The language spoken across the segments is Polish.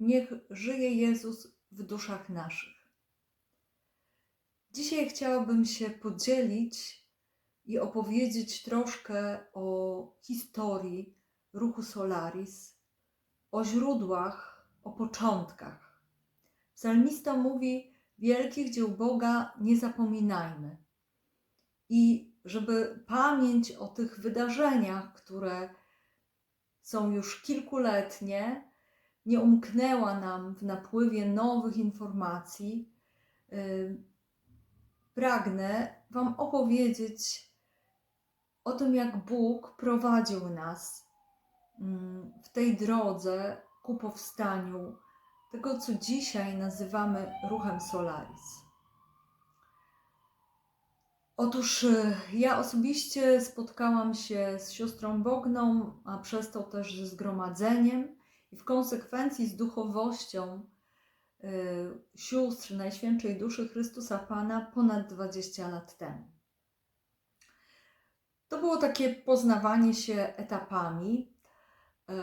Niech żyje Jezus w duszach naszych. Dzisiaj chciałabym się podzielić i opowiedzieć troszkę o historii ruchu Solaris, o źródłach, o początkach. Psalmista mówi: Wielkich dzieł Boga nie zapominajmy. I żeby pamięć o tych wydarzeniach, które są już kilkuletnie, nie umknęła nam w napływie nowych informacji, y, pragnę Wam opowiedzieć o tym, jak Bóg prowadził nas mm, w tej drodze ku powstaniu tego, co dzisiaj nazywamy ruchem Solaris. Otóż y, ja osobiście spotkałam się z siostrą Bogną, a przez to też ze zgromadzeniem i w konsekwencji z duchowością y, sióstr Najświętszej Duszy Chrystusa Pana ponad 20 lat temu. To było takie poznawanie się etapami. Y,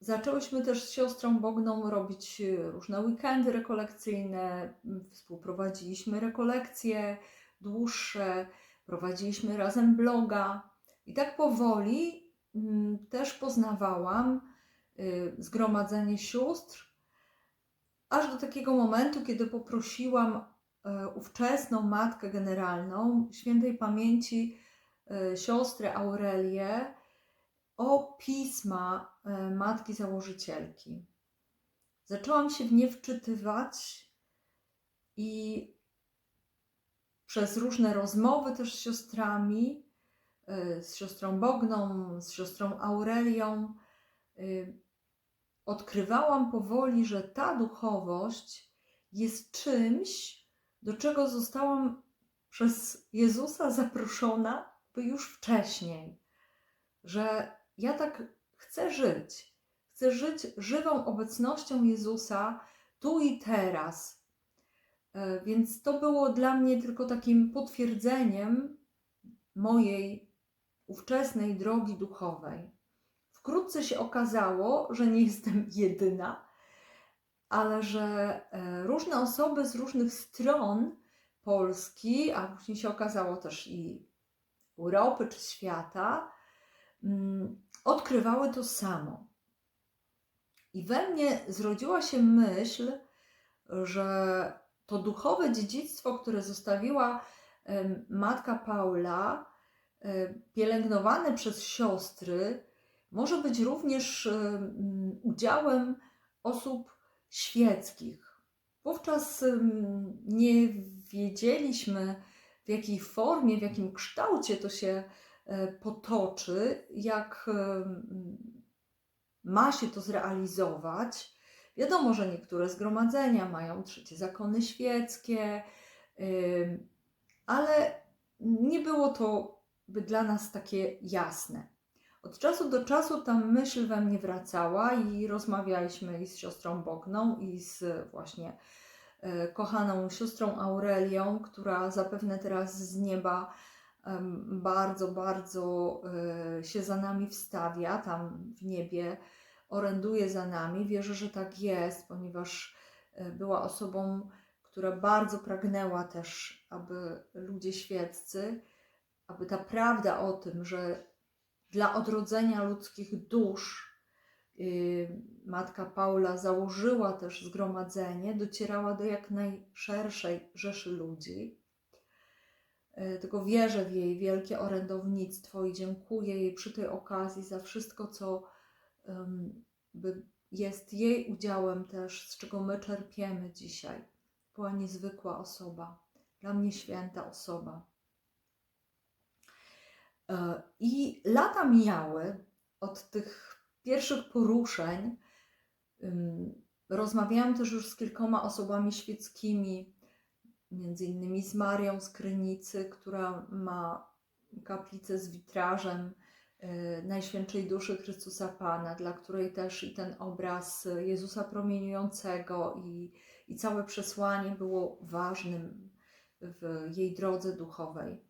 zaczęłyśmy też z siostrą Bogną robić różne weekendy rekolekcyjne, współprowadziliśmy rekolekcje dłuższe, prowadziliśmy razem bloga i tak powoli Mm, też poznawałam y, zgromadzenie sióstr, aż do takiego momentu, kiedy poprosiłam e, ówczesną matkę generalną świętej pamięci e, siostrę Aurelię o pisma e, matki założycielki. Zaczęłam się w nie wczytywać i przez różne rozmowy też z siostrami Y, z siostrą Bogną, z siostrą Aurelią, y, odkrywałam powoli, że ta duchowość jest czymś, do czego zostałam przez Jezusa zaproszona już wcześniej. Że ja tak chcę żyć. Chcę żyć żywą obecnością Jezusa tu i teraz. Y, więc to było dla mnie tylko takim potwierdzeniem mojej ówczesnej drogi duchowej. Wkrótce się okazało, że nie jestem jedyna, ale że e, różne osoby z różnych stron Polski, a później się okazało też i Europy czy świata, mm, odkrywały to samo. I we mnie zrodziła się myśl, że to duchowe dziedzictwo, które zostawiła matka Paula, E, pielęgnowane przez siostry może być również e, mm, udziałem osób świeckich. Wówczas nie wiedzieliśmy, w jakiej formie, w jakim kształcie to się e, potoczy, jak ma się to zrealizować. Wiadomo, że niektóre zgromadzenia mają trzecie zakony świeckie, ale nie było to dla nas takie jasne. Od czasu do czasu ta myśl we mnie wracała i rozmawialiśmy i z siostrą Bogną, i z właśnie e, kochaną siostrą Aurelią, która zapewne teraz z nieba bardzo, bardzo e, się za nami wstawia, tam w niebie oręduje za nami. Wierzę, że tak jest, ponieważ e, była osobą, która bardzo pragnęła też, aby ludzie świeccy aby ta prawda o tym, że dla odrodzenia ludzkich dusz yy, matka Paula założyła też zgromadzenie, docierała do jak najszerszej rzeszy ludzi. Yy, tylko wierzę w jej wielkie orędownictwo i dziękuję jej przy tej okazji za wszystko, co jest jej udziałem też, z czego my czerpiemy dzisiaj. Była niezwykła osoba, dla mnie święta osoba. E, I lata mijały od tych pierwszych poruszeń. Rozmawiałam też już z kilkoma osobami świeckimi, między innymi z Marią z Krynicy, która ma kaplicę z witrażem e, Najświętszej Duszy Chrystusa Pana, dla której też i ten obraz Jezusa promieniującego i, i całe przesłanie było ważnym w jej drodze duchowej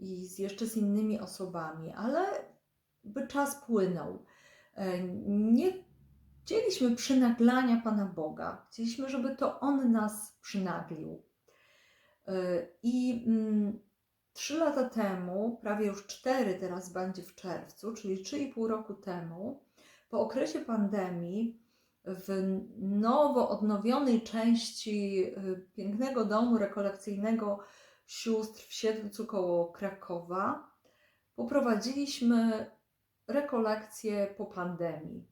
i z, jeszcze z innymi osobami, ale by czas płynął. E, nie chcieliśmy przynaglania Pana Boga. Chcieliśmy, żeby to On nas przynaglił. Y, I mm, trzy lata temu, prawie już cztery teraz będzie w czerwcu, czyli 3,5 roku temu, po okresie pandemii, w nowo odnowionej części y, pięknego domu rekolekcyjnego sióstr w Siedlcu koło Krakowa poprowadziliśmy rekolekcje po pandemii.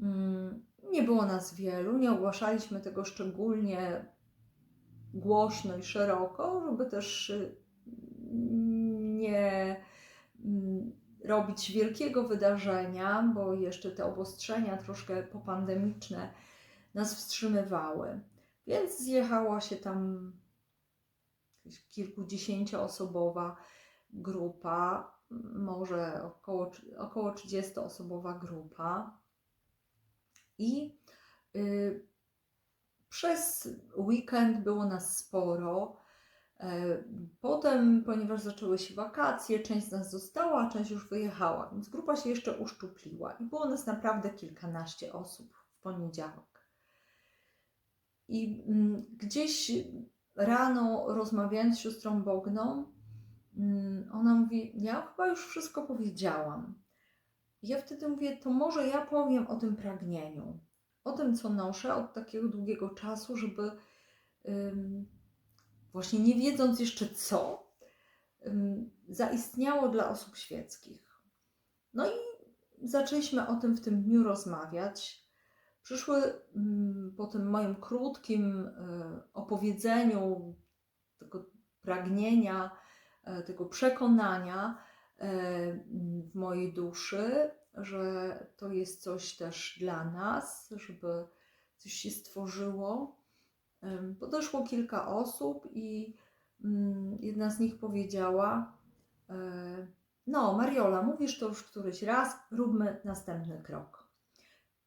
Mm, nie było nas wielu, nie ogłaszaliśmy tego szczególnie głośno i szeroko, żeby też y, nie mm, robić wielkiego wydarzenia, bo jeszcze te obostrzenia troszkę popandemiczne nas wstrzymywały. Więc zjechała się tam kilkudziesięcioosobowa grupa, może około, około 30-osobowa grupa. I y, przez weekend było nas sporo. E, potem, ponieważ zaczęły się wakacje, część z nas została, część już wyjechała, więc grupa się jeszcze uszczupliła i było nas naprawdę kilkanaście osób w poniedziałek. I mm, gdzieś rano rozmawiając z siostrą Bogną, mm, ona mówi: Ja chyba już wszystko powiedziałam. Ja wtedy mówię: To może ja powiem o tym pragnieniu, o tym, co noszę od takiego długiego czasu, żeby właśnie nie wiedząc jeszcze co, zaistniało dla osób świeckich. No i zaczęliśmy o tym w tym dniu rozmawiać. Przyszły po tym moim krótkim e, opowiedzeniu tego pragnienia, e, tego przekonania e, w mojej duszy, że to jest coś też dla nas, żeby coś się stworzyło, Podeszło kilka osób i mm, jedna z nich powiedziała: No, Mariola, mówisz to już któryś raz, róbmy następny krok.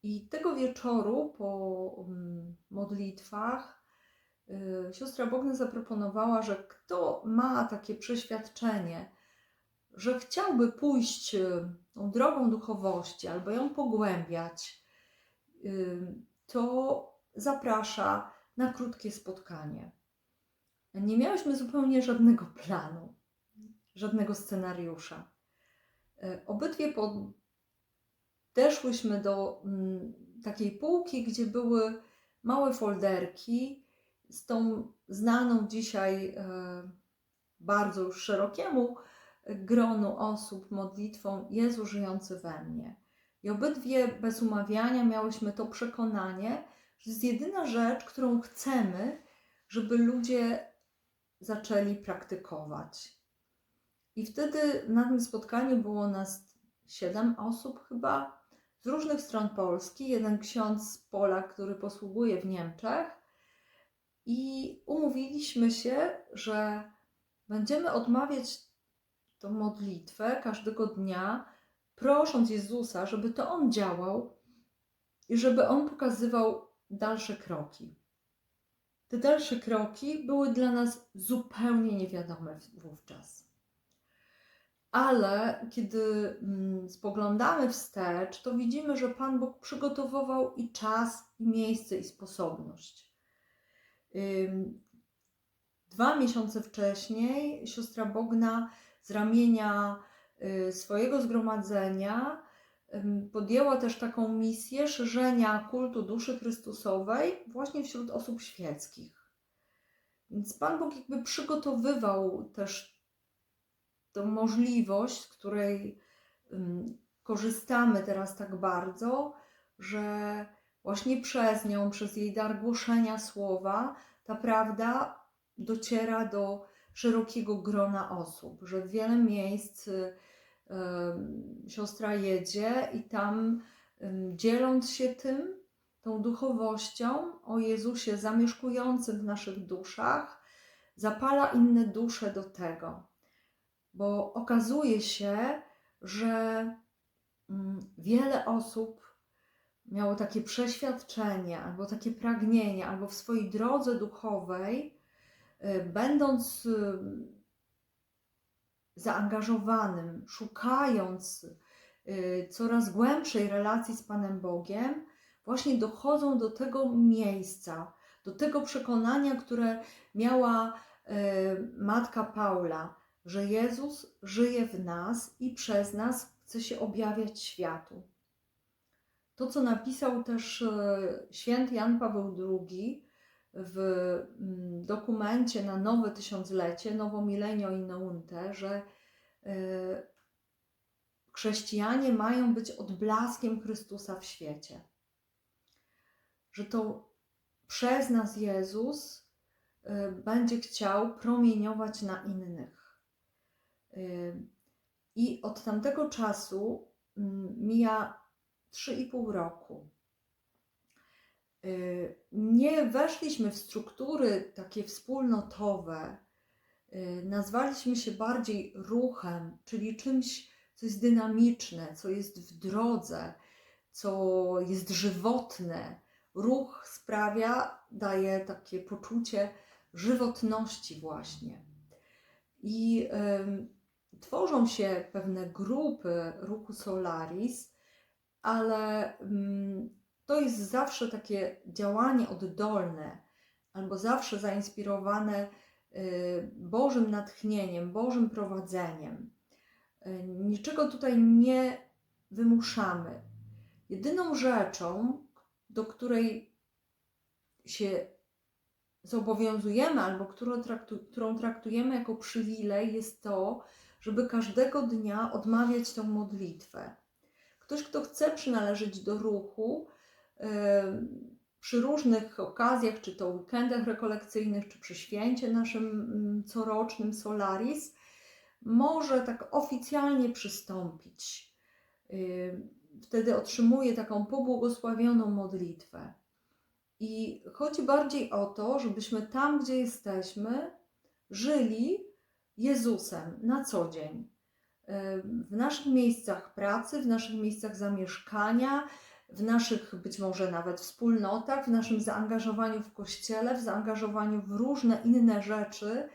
I tego wieczoru po mm, modlitwach e, siostra Bogna zaproponowała, że kto ma takie przeświadczenie, że chciałby pójść e, tą drogą duchowości albo ją pogłębiać, to zaprasza na krótkie spotkanie. Nie miałyśmy zupełnie żadnego planu, żadnego scenariusza. Obydwie podeszłyśmy do mm, takiej półki, gdzie były małe folderki z tą znaną dzisiaj e, bardzo już szerokiemu gronu osób modlitwą Jezu żyjący we mnie. I obydwie bez umawiania miałyśmy to przekonanie, to jest jedyna rzecz, którą chcemy, żeby ludzie zaczęli praktykować. I wtedy na tym spotkaniu było nas siedem osób chyba z różnych stron Polski. Jeden ksiądz z Pola, który posługuje w Niemczech. I umówiliśmy się, że będziemy odmawiać tą modlitwę każdego dnia, prosząc Jezusa, żeby to On działał i żeby On pokazywał dalsze kroki. Te dalsze kroki były dla nas zupełnie niewiadome wówczas. Ale kiedy mm, spoglądamy wstecz, to widzimy, że Pan Bóg przygotowywał i czas, i miejsce, i sposobność. Dwa miesiące wcześniej siostra Bogna z ramienia y, swojego zgromadzenia podjęła też taką misję szerzenia kultu duszy Chrystusowej właśnie wśród osób świeckich. Więc Pan Bóg jakby przygotowywał też tę możliwość, z której korzystamy teraz tak bardzo, że właśnie przez nią, przez jej dar głoszenia słowa, ta prawda dociera do szerokiego grona osób, że w wiele miejsc siostra jedzie i tam dzieląc się tym, tą duchowością o Jezusie zamieszkującym w naszych duszach, zapala inne dusze do tego. Bo okazuje się, że wiele osób miało takie przeświadczenie, albo takie pragnienie, albo w swojej drodze duchowej, e, będąc zaangażowanym, szukając y, coraz głębszej relacji z Panem Bogiem, właśnie dochodzą do tego miejsca, do tego przekonania, które miała matka Paula, że Jezus żyje w nas i przez nas chce się objawiać światu. To, co napisał też e, święty Jan Paweł II w mm, dokumencie na nowe tysiąclecie, Nowo Milenio in Nounte, że e, chrześcijanie mają być odblaskiem Chrystusa w świecie. Że to przez nas Jezus y, będzie chciał promieniować na innych. I od tamtego czasu mm, mija 3,5 roku. Nie weszliśmy w struktury takie wspólnotowe, nazwaliśmy się bardziej ruchem, czyli czymś, co jest dynamiczne, co jest w drodze, co jest żywotne. Ruch sprawia, daje takie poczucie żywotności, właśnie. I tworzą się pewne grupy ruchu Solaris, ale y, to jest zawsze takie działanie oddolne, albo zawsze zainspirowane y, Bożym natchnieniem, Bożym prowadzeniem. E, niczego tutaj nie wymuszamy. Jedyną rzeczą, do której się zobowiązujemy albo którą, którą traktujemy jako przywilej, jest to, żeby każdego dnia odmawiać tę modlitwę. Ktoś, kto chce przynależeć do ruchu, yy, przy różnych okazjach, czy to weekendach rekolekcyjnych, czy przy święcie naszym mm, corocznym Solaris, może tak oficjalnie przystąpić. Y, wtedy otrzymuje taką pobłogosławioną modlitwę. I chodzi bardziej o to, żebyśmy tam, gdzie jesteśmy, żyli Jezusem na co dzień. W naszych miejscach pracy, w naszych miejscach zamieszkania, w naszych być może nawet wspólnotach, w naszym zaangażowaniu w kościele, w zaangażowaniu w różne inne rzeczy,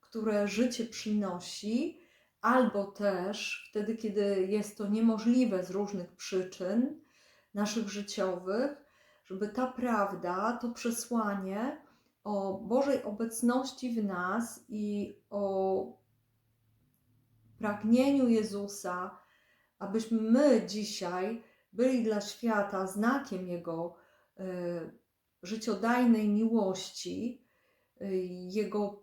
które życie przynosi, albo też wtedy, kiedy jest to niemożliwe z różnych przyczyn naszych życiowych, żeby ta prawda, to przesłanie o Bożej obecności w nas i o pragnieniu Jezusa, abyśmy my dzisiaj byli dla świata znakiem Jego y, życiodajnej miłości, y, Jego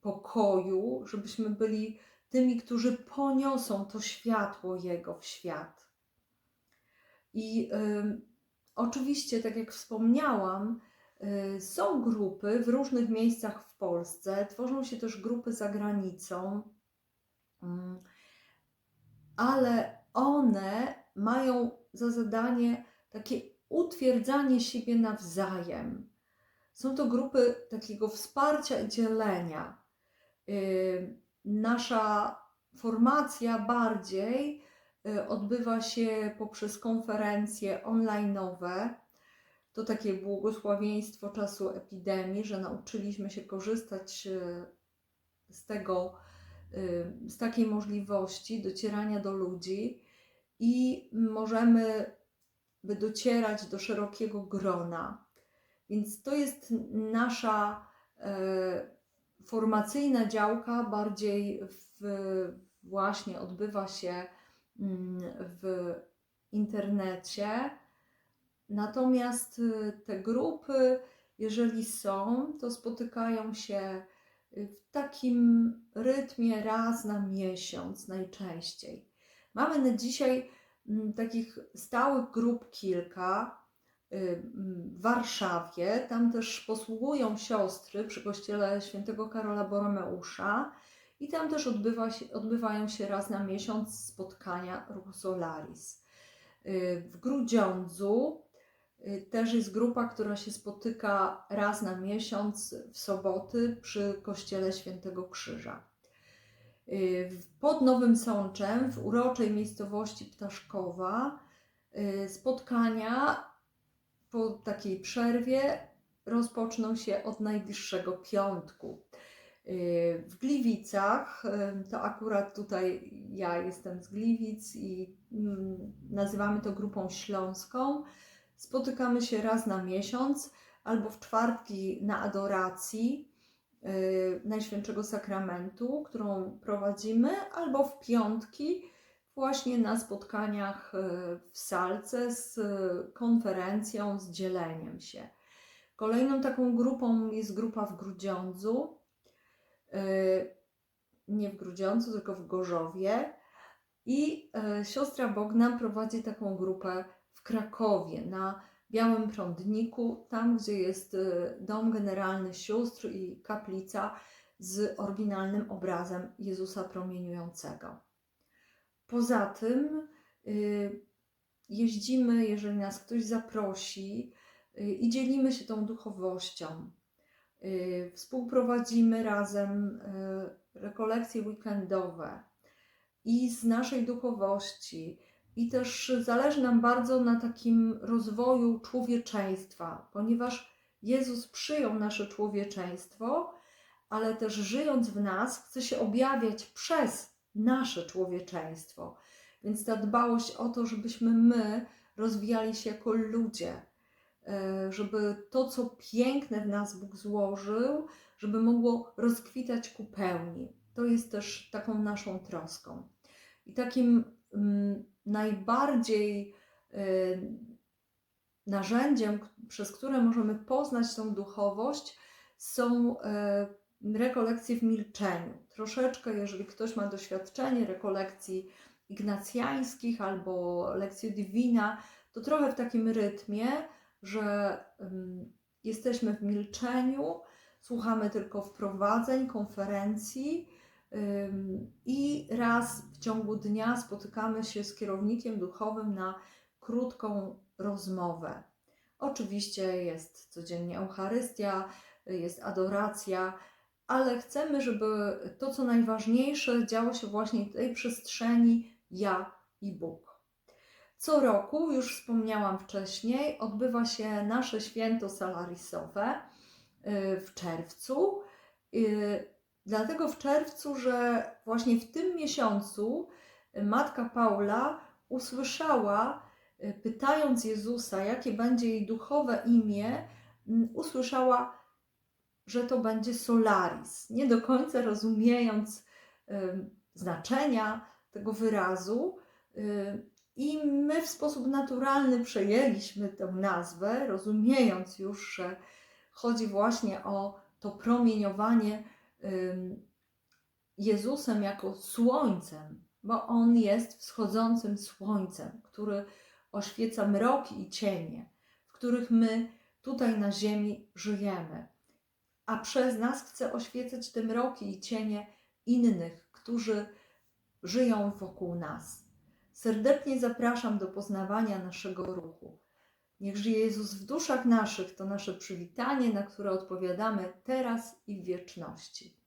pokoju, żebyśmy byli tymi, którzy poniosą to światło Jego w świat. I y, oczywiście, tak jak wspomniałam, są grupy w różnych miejscach w Polsce, tworzą się też grupy za granicą, y, ale one mają za zadanie takie utwierdzanie siebie nawzajem. Są to grupy takiego wsparcia i dzielenia. Y, nasza formacja bardziej y, odbywa się poprzez konferencje online'owe. To takie błogosławieństwo czasu epidemii, że nauczyliśmy się korzystać y, z tego, z takiej możliwości docierania do ludzi i możemy by docierać do szerokiego grona. Więc to jest nasza formacyjna działka bardziej w, właśnie odbywa się mm, w internecie. Natomiast y, te grupy, jeżeli są, to spotykają się w takim rytmie raz na miesiąc najczęściej. Mamy na dzisiaj mm, takich stałych grup kilka, Y, w Warszawie. Tam też posługują siostry przy kościele świętego Karola Boromeusza i tam też odbywa się, odbywają się raz na miesiąc spotkania. Y, w Grudziądzu y, też jest grupa, która się spotyka raz na miesiąc w soboty przy kościele Świętego Krzyża. Pod Nowym Sączem, w uroczej miejscowości Ptaszkowa, spotkania po takiej przerwie rozpoczną się od najbliższego piątku. Y, w Gliwicach, y, to akurat tutaj ja jestem z Gliwic i mm, nazywamy to grupą śląską, Spotykamy się raz na miesiąc albo w czwartki na adoracji y, Najświętszego Sakramentu, którą prowadzimy, albo w piątki właśnie na spotkaniach y, w salce z konferencją, z dzieleniem się. Kolejną taką grupą jest grupa w Grudziądzu. y, Nie w Grudziądzu, tylko w Gorzowie. I siostra Bogna prowadzi taką grupę w Krakowie na Białym Prądniku, tam gdzie jest e, dom generalny sióstr i kaplica z oryginalnym obrazem Jezusa promieniującego. Poza tym y, jeździmy, jeżeli nas ktoś zaprosi y, i dzielimy się tą duchowością. Y, Współprowadzimy razem y, rekolekcje weekendowe i z naszej duchowości. I też zależy nam bardzo na takim rozwoju człowieczeństwa, ponieważ Jezus przyjął nasze człowieczeństwo, ale też żyjąc w nas, chce się objawiać przez nasze człowieczeństwo. Więc ta dbałość o to, żebyśmy my rozwijali się jako ludzie, e, żeby to, co piękne w nas Bóg złożył, żeby mogło rozkwitać ku pełni. To jest też taką naszą troską. I takim najbardziej y, narzędziem, przez które możemy poznać tą duchowość, są e, rekolekcje w milczeniu. Troszeczkę, jeżeli ktoś ma doświadczenie rekolekcji ignacjańskich albo lekcji Divina, to trochę w takim rytmie, że jesteśmy w milczeniu, słuchamy tylko wprowadzeń, konferencji i raz w ciągu dnia spotykamy się z kierownikiem duchowym na krótką rozmowę. Oczywiście jest codziennie Eucharystia, jest adoracja, ale chcemy, żeby to, co najważniejsze, działo się właśnie w tej przestrzeni ja i Bóg. Co roku, już wspomniałam wcześniej, odbywa się nasze święto salarisowe y, w czerwcu. Y, Dlatego w czerwcu, że właśnie w tym miesiącu matka Paula usłyszała, y, pytając Jezusa, jakie będzie jej duchowe imię, mm, usłyszała, że to będzie Solaris. Nie do końca rozumiejąc znaczenia tego wyrazu. y, I my w sposób naturalny przejęliśmy tę nazwę, rozumiejąc już, że chodzi właśnie o to promieniowanie Jezusem jako słońcem, bo On jest wschodzącym słońcem, który oświeca mroki i cienie, w których my tutaj na ziemi żyjemy. A przez nas chce oświecać te mroki i cienie innych, którzy żyją wokół nas. Serdecznie zapraszam do poznawania naszego ruchu. Niech żyje Jezus w duszach naszych, to nasze przywitanie, na które odpowiadamy teraz i w wieczności.